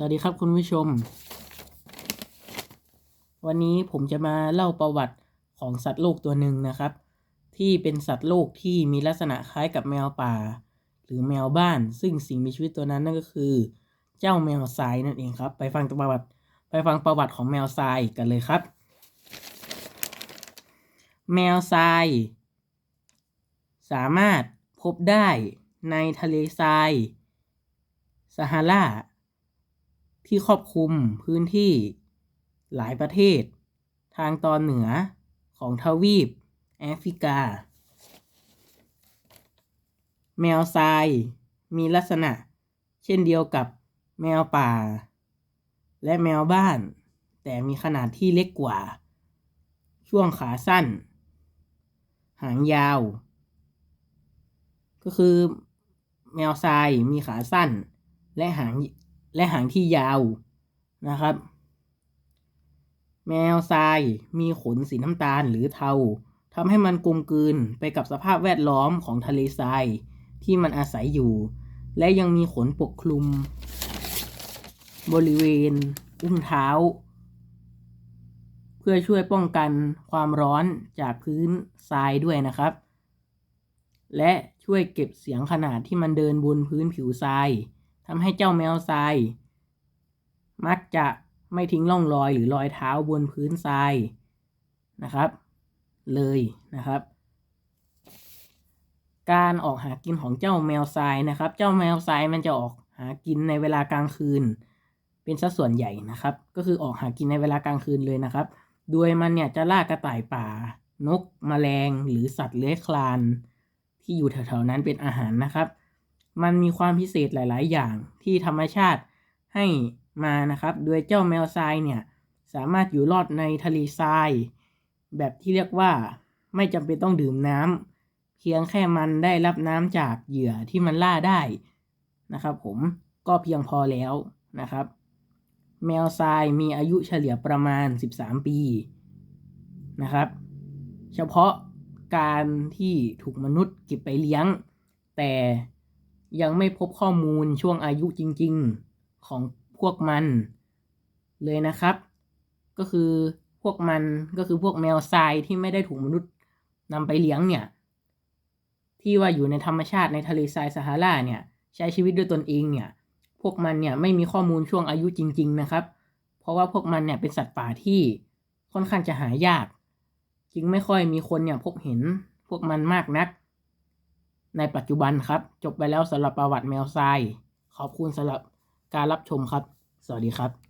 สวัสดีครับคุณผู้ชม วันนี้ผมจะมาเล่าประวัติของสัตว์โลกตัวหนึ่งนะครับ ที่เป็นสัตว์โลกที่มีลักษณะคล้ายกับแมวป่า หรือแมวบ้าน ซึ่งสิ่งมีชีวิตตัวนั้นนั่นก็คือ เจ้าแมวทรายนั่นเองครับ ไปฟังประวัติไปฟังประวัติของแมวทรายกันเลยครับ แมวทราย สามารถพบได้ในทะเลทรายซาฮารา ที่ครอบคลุมพื้นที่หลายประเทศ ทางตอนเหนือของทวีปแอฟริกา แมวทรายมีลักษณะ เช่นเดียวกับแมวป่า และแมวบ้าน แต่มีขนาดที่เล็กกว่า ช่วงขาสั้น หางยาว ก็คือแมวทรายมีขาสั้นและหาง และหางที่ยาวนะครับ แมวทรายมีขนสีน้ำตาลหรือเทาทำให้มันกลมกลืนไปกับสภาพแวดล้อมของทะเลทรายที่มันอาศัยอยู่ และยังมีขนปกคลุม บริเวณ อุ้งเท้า เพื่อช่วยป้องกันความร้อนจากพื้นทรายด้วยนะครับ และช่วยเก็บเสียงขนาดที่มันเดินบนพื้นผิวทราย ทำให้เจ้าแมวทราย มักจะไม่ทิ้งร่องรอยหรือรอยเท้าบนพื้นทรายนะครับ เลยนะครับ การออกหากินของเจ้าแมวทรายนะครับ เจ้าแมวทรายมันจะออกหากินในเวลากลางคืน เป็นสัดส่วนใหญ่นะครับ ก็คือออกหากินในเวลากลางคืนเลยนะครับ โดยมันเนี่ยจะล่ากระต่ายป่า นกมแมลงหรือสัตว์เลื้อยคลาน ที่อยู่แถวๆนั้นเป็นอาหารนะครับ มันมีความพิเศษหลาย ๆ อย่างที่ธรรมชาติให้มานะครับ โดยเจ้าแมวทรายเนี่ยสามารถอยู่รอดในทะเลทราย แบบที่เรียกว่าไม่จำเป็นต้องดื่มน้ำเพียงแค่มันได้รับน้ำจากเหยื่อที่มันล่าได้นะครับ ผมก็เพียงพอแล้วนะครับ แมวทรายมีอายุเฉลี่ยประมาณ 13 ปีนะครับ เฉพาะการที่ถูกมนุษย์เก็บไปเลี้ยง แต่ ยังไม่พบข้อมูลช่วงอายุจริง ๆของพวกมัน เลยนะครับ ก็คือพวกมันก็คือพวกแมวทรายที่ไม่ได้ถูกมนุษย์นำไปเลี้ยงเนี่ย ที่ว่าอยู่ในธรรมชาติในทะเลทรายซาฮาราเนี่ยใช้ชีวิตด้วยตนเองเนี่ย พวกมันเนี่ยไม่มีข้อมูลช่วงอายุจริง ๆ นะครับ เพราะว่าพวกมันเนี่ยเป็นสัตว์ป่าที่ค่อนข้างจะหายาก จึงไม่ค่อยมีคนเนี่ยพบเห็นพวกมันมากนัก ในปัจจุบันครับ จบไปแล้วสำหรับประวัติแมวทราย ขอบคุณสำหรับการรับชมครับ สวัสดีครับ